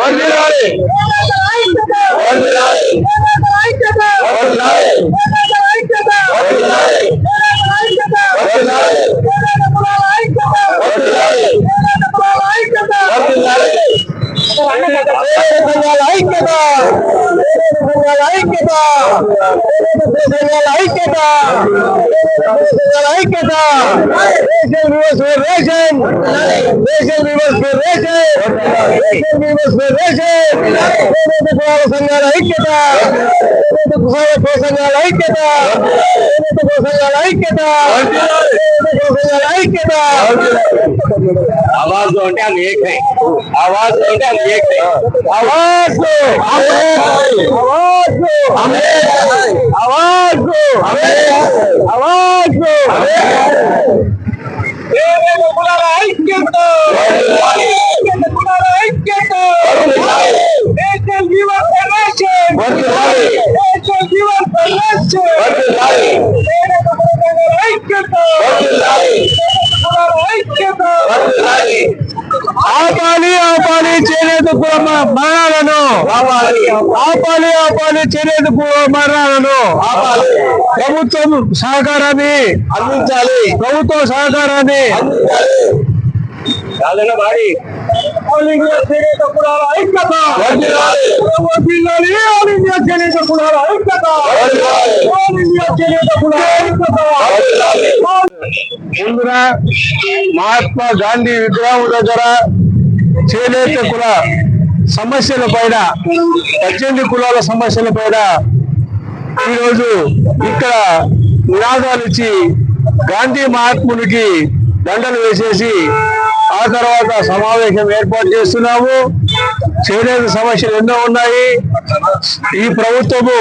వర్ధిల్లాలి. వర్ధిల్లాలి. వర్ధిల్లాలి. వర్ధిల్లాలి. వర్ధిల్లాలి. సంఘాల ఐక్యత आवाज दो आवाज दो हमें आवाज दो हमें आवाज दो बुला रहा है మ- మరణాలను ఆపాలి ఆపాలి. చేనేత కుల మరణాలను ప్రభుత్వం సహకారాన్ని. అందించాలి. ప్రభుత్వం సహకారాన్ని. ముందుగా మహాత్మా గాంధీ విగ్రహం దగ్గర చేనేత కుల సమస్యల పైన పద్దెనిమిది కులాల సమస్యల పైన ఈరోజు ఇక్కడ నినాదాలు ఇచ్చి గాంధీ మహాత్మునికి దండలు వేసేసి ఆ తర్వాత సమావేశం ఏర్పాటు చేస్తున్నాము. చేనేత సమస్యలు ఎన్నో ఉన్నాయి. ఈ ప్రభుత్వము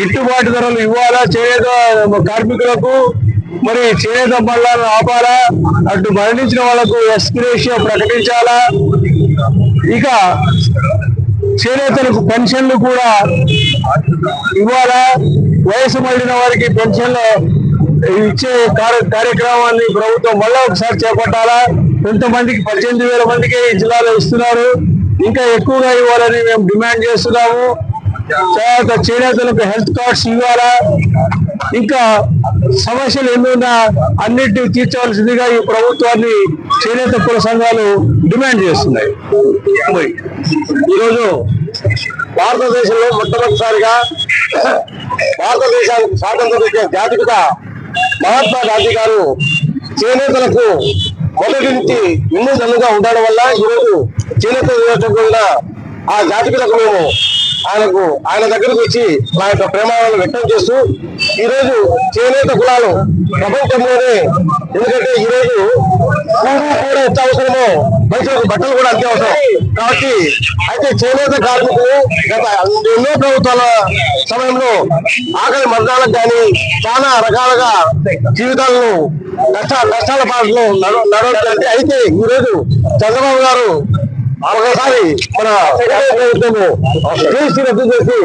గిట్టుబాటు ధరలు ఇవ్వాలా చేనేత కార్మికులకు? మరి చేనేత బళ్ళను ఆపాలా? అటు మరణించిన వాళ్ళకు ఎస్పిరేషియో ప్రకటించాలా? ఇక చేనేతలకు పెన్షన్లు కూడా ఇవ్వాలా? వయసు మళ్ళిన వారికి పెన్షన్లు ఇచ్చే కార్య- కార్యక్రమాన్ని ప్రభుత్వం మళ్ళీ ఒకసారి చేపట్టాలా? కొంతమందికి పద్దెనిమిది వేల మందికి ఈ జిల్లాలో ఇస్తున్నారు. ఇంకా ఎక్కువగా ఇవ్వాలని మేము డిమాండ్ చేస్తున్నాము. తర్వాత చేనేతలకు హెల్త్ కార్డ్స్ ఇవ్వాలా? ఇంకా సమస్యలు ఎన్నున్నా అన్నింటినీ తీర్చవలసిందిగా ఈ ప్రభుత్వాన్ని చేనేత కుల సంఘాలు డిమాండ్ చేస్తున్నాయి. ఈరోజు భారతదేశంలో మొట్టమొదటిసారిగా భారతదేశానికి స్వాతంత్రం ఇచ్చే జాతికగా మహాత్మా గాంధీ గారు చేనేతలకు మొదటి నుంచి వినూతనంగా ఉండడం వల్ల ఈరోజు చేనేత దినోత్సవం ఆ జాతికలకు మేము ఆయనకు ఆయన దగ్గరకు వచ్చి నా యొక్క ప్రేమాలను వ్యక్తం చేస్తూ ఈ రోజు చేనేత కులాలు ప్రపంచంలోనే ఎందుకంటే ఈ రోజు కూడా ఎంత అవసరమో మనుషులకు బట్టలు కూడా అంతే అవసరం. కాబట్టి అయితే చేనేత కార్మికులు గత ఎన్నో ప్రభుత్వాల సమయంలో ఆకలి మరణాలకు కానీ చాలా రకాలుగా జీవితాలను కష్ట కష్టాల పాటలు నడవడానికి అయితే ఈ రోజు చంద్రబాబు గారు ఒకసారి మన ప్రభుత్వము జీఎస్టీ రద్దు చేసి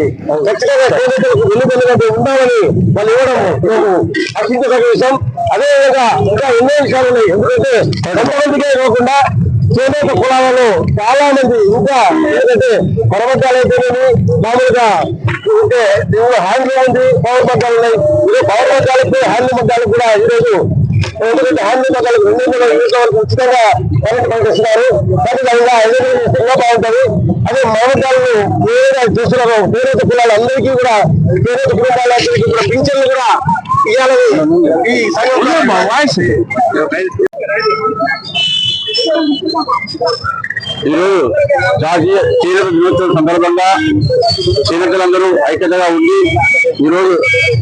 ఖచ్చితంగా చేనేతలకు వెన్నుదన్నుగా ఉండాలని వాళ్ళు ఇవ్వడం మేము హర్షించదగ్గ విషయం. అదేవిధంగా ఇంకా ఎన్నో విషయాలు ఉన్నాయి. ఎందుకంటే కొంతమందికే కాకుండా చేనేత కులాలలో చాలా మంది ఇంకా ఏంటంటే పరమద్దాలు మామూలుగా ఉంటే దేవుడు హ్యాండ్లు ఉంది పవర్ మగ్గాలు ఉన్నాయి. పవర్ మగ్గాలకు హ్యాండ్లు మగ్గాలకు కూడా ఈరోజు ఎందుకంటే రెండు వందల ఉచితంగా కరెంట్ ఇంకా బాగుంటది. అదే ఏదైనా చూస్తున్నారు కులాలు అందరికీ కూడా కుటుంబాలందరికీ కూడా పింఛన్లు కూడా ఇవ్వాలని ఈ ఈరోజు జాతీయ చేనేత దినోత్సవం సందర్భంగా చేనేతలందరూ ఐక్యతగా ఉండి ఈరోజు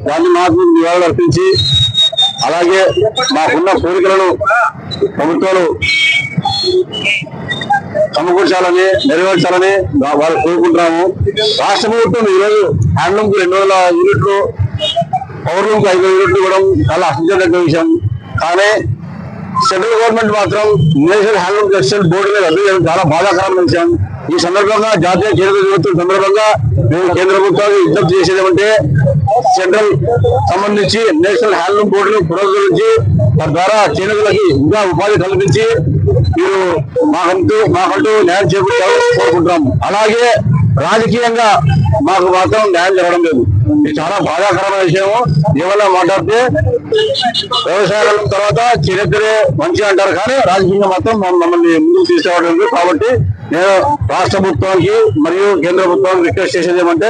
గాంధీ మహాత్ముడు నివాళులు అర్పించి అలాగే మాకున్న కోరికలను ప్రభుత్వాలు సమకూర్చాలని నెరవేర్చాలని వాళ్ళు కోరుకుంటున్నాము. రాష్ట్ర ప్రభుత్వం ఈరోజు హ్యాండ్లూమ్కు రెండు వేల యూనిట్లు పవర్ లూమ్కు ఐదు యూనిట్లు ఇవ్వడం చాలా అసంతోషకర విషయం. కానీ సెంట్రల్ గవర్నమెంట్ మాత్రం నేషనల్ హ్యాండ్లూమ్ టెక్స్టైల్ బోర్డు మీద రద్దు చేయడం చాలా బాధాకరమైన విషయం. ఈ సందర్భంగా జాతీయ కేంద్ర దినోత్సవం సందర్భంగా మేము కేంద్ర ప్రభుత్వాన్ని విజ్ఞప్తి చేసేదేమంటే సెంట్రల్ సంబంధించి నేషనల్ హ్యాండ్లూమ్ బోర్డును దాని తద్వారా చేనేతలకి ఇంకా ఉపాధి కల్పించి మీరు మాకంటూ మాకంటూ న్యాయం చేకూర్చాలని కోరుకుంటున్నాము అలాగే రాజకీయంగా మాకు మాత్రం న్యాయం జరగడం లేదు. ఇది చాలా బాధాకరమైన విషయం ఏమన్నా మాట్లాడితే వ్యవసాయ రంగం తర్వాత చరిత్రే మంచి అంటారు కానీ రాజకీయంగా మాత్రం మమ్మల్ని ముందుకు తీసుకురావడం లేదు. కాబట్టి నేను రాష్ట్ర ప్రభుత్వానికి మరియు కేంద్ర ప్రభుత్వానికి రిక్వెస్ట్ చేసేది ఏమంటే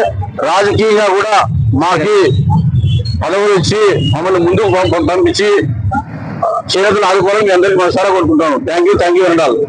రాజకీయంగా కూడా మాకి పదవులు ఇచ్చి మమ్మల్ని ముందుకు పంపించి చేతులు ఆదుకోవాలని మీ అందరికీ మనసారా కోరుకుంటాను థ్యాంక్ యూ థ్యాంక్ యూ అనాలి